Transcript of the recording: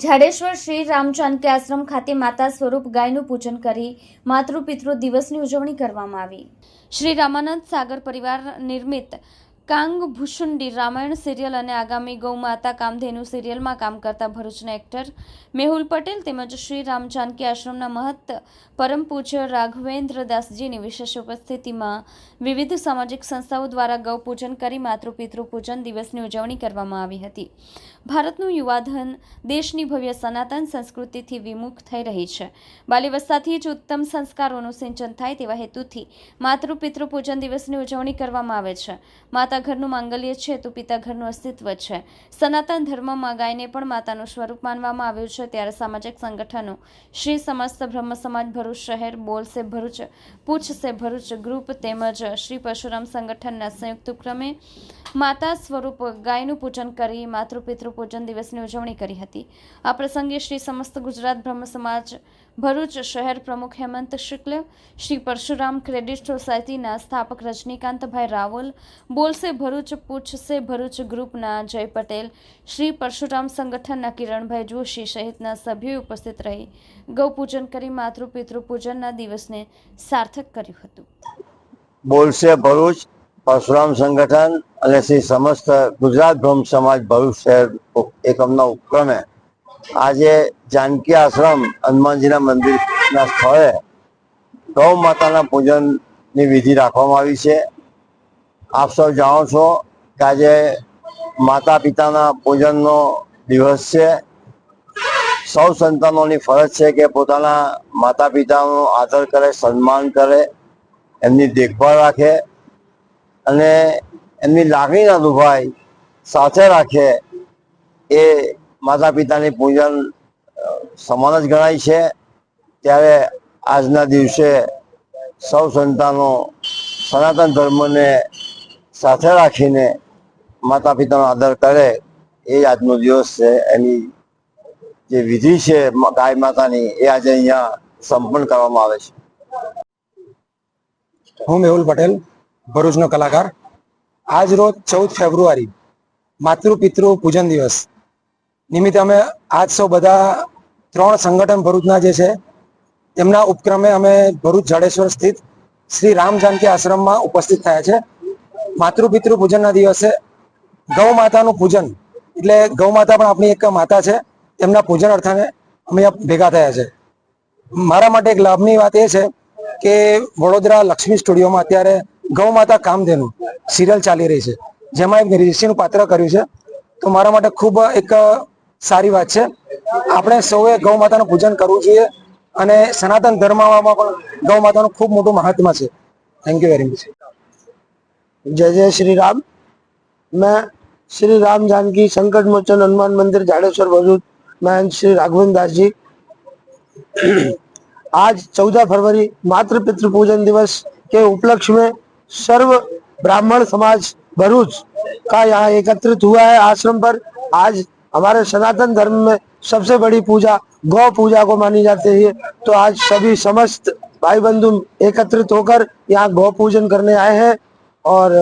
જાડેશ્વર શ્રી રામચાનકી આશ્રમ ખાતે માતા સ્વરૂપ ગાયનું પૂજન કરી માતૃ પિતૃ દિવસની ઉજવણી કરવામાં આવી. શ્રી રામાનંદ સાગર પરિવાર નિર્મિત કાંગ ભૂષુંડી રામાયણ સિરિયલ અને આગામી ગૌ માતા કામધેનુ સિરિયલમાં કામ કરતા ભરૂચના એક્ટર મેહુલ પટેલ તેમજ શ્રી રામ જાનકી આશ્રમના મહંત પરમ પૂજ્ય રાઘવેન્દ્ર દાસજીની વિશેષ ઉપસ્થિતિમાં વિવિધ સામાજિક સંસ્થાઓ દ્વારા ગૌ પૂજન કરી માતૃ પિતૃ પૂજન દિવસની ઉજવણી કરવામાં આવી હતી. ભારતનું યુવાધન દેશની ભવ્ય સનાતન સંસ્કૃતિથી વિમુખ થઈ રહી છે. બાલ્યવસ્થાથી જ ઉત્તમ સંસ્કારોનું સિંચન થાય તેવા હેતુથી માતૃપિતૃ પૂજન દિવસની ઉજવણી કરવામાં આવે છે. માતા ઘરનું માંગલ્ય છે, તો પિતા ઘરનું અસ્તિત્વ છે. સનાતન ધર્મમાં ગાયને પણ માતાનું સ્વરૂપ માનવામાં આવ્યું છે. ત્યારે સામાજિક સંગઠનો, શ્રી સમસ્ત બ્રહ્મ સમાજ, ભરૂચ શહેર, બોલ સે ભરૂચ, પૂછ સે ભરૂચ ગ્રુપ તેમજ શ્રી પરશુરામ સંગઠનના સંયુક્ત ઉપક્રમે માતા સ્વરૂપ ગાયનું પૂજન કરી માતૃ પિતૃ પૂજન દિવસની ઉજવણી કરી હતી. આ પ્રસંગે શ્રી સમસ્ત ગુજરાત બ્રહ્મ સમાજ ભરૂચ શહેર પ્રમુખ હેમંત શુક્લ, શ્રી પરશુરામ ક્રેડિટ સોસાયટીના સ્થાપક રજનીકાંતભાઈ રાવલ બોલસે ભરૂચ, પૂછશે ભરૂચ ગ્રુપના જય પટેલ, શ્રી પરશુરામ સંગઠનના કિરણભાઈ જોશી સહિતના સભ્યોએ ઉપસ્થિત રહી ગૌપૂજન કરી માતૃ પિતૃ પૂજનના દિવસને સાર્થક કર્યું હતું. બોલશે ભરૂચ, પરશુરામ સંગઠન અને શ્રી સમસ્ત ગુજરાત બ્રહ્મ સમાજ ભરૂચ શહેર એકમના ઉપક્રમે આજે જાનકી આશ્રમ હનુમાનજીના મંદિરના સ્થળે ગૌ માતાના પૂજનની વિધિ રાખવામાં આવી છે. આપ સૌ જાણો છો કે આજે માતા પિતાના પૂજનનો દિવસ છે. સૌ સંતાનોની ફરજ છે કે પોતાના માતા પિતાનો આદર કરે, સન્માન કરે, એમની દેખભાળ રાખે અને એમની લાગણી ના દુભાય સાથે રાખે એ માતા પિતાની પૂજન સમાન જ ગણાય છે. ત્યારે આજના દિવસે સૌ સંતાનો સનાતન ધર્મને સાથે રાખીને માતા પિતાનો આદર કરે એ આજનો દિવસ છે. એની જે વિધિ છે, ગાય માતાની, એ આજે અહીંયા સંપન્ન કરવામાં આવે છે. હું મેહુલ પટેલ, ભરૂચનો કલાકાર. આજ રોજ ચૌદ ફેબ્રુઆરી માતૃ પિતૃ પૂજન દિવસ. નિમિત્તે અમે આજ સૌ બધા ત્રણ સંગઠન ભરૂચના જે છે તેમના ઉપક્રમે અમે ભરૂચ જાડેશ્વર સ્થિત શ્રી રામ જાનકી આશ્રમમાં ઉપસ્થિત થયા છે. માતૃ પિતૃ પૂજનના દિવસે ગૌ માતાનું પૂજન, એટલે ગૌ માતા પણ આપણી એક માતા છે તેમના પૂજન અર્થાને અમે ભેગા થયા છે. મારા માટે એક લાભની વાત એ છે કે વડોદરા લક્ષ્મી સ્ટુડિયોમાં અત્યારે ગૌ માતા કામધેનુ સિરિયલ ચાલી રહી છે. જેમાં એક ઋષિનું પાત્ર કર્યું છે. તો મારા માટે ખૂબ એક સારી વાત છે આપણે સૌએ ગૌ માતાનું પૂજન કરવું જોઈએ અને સનાતન ધર્મમાં પણ ગૌ માતાનું ખૂબ મોટું મહાત્મા છે થેન્ક યુ વેરી મચ जय जय श्री राम मैं श्री राम जानकी संकट मोचन हनुमान मंदिर झाड़ेश्वर भरूच मैं श्री राघवेंद्र दास जी आज 14 फरवरी मातृ पितृ पूजन दिवस के उपलक्ष्य में सर्व ब्राह्मण समाज भरूच का यहाँ एकत्रित हुआ है आश्रम पर आज हमारे सनातन धर्म में सबसे बड़ी पूजा गौ पूजा को मानी जाती है। तो आज सभी समस्त भाई बंधु एकत्रित होकर यहाँ गौ पूजन करने आए हैं और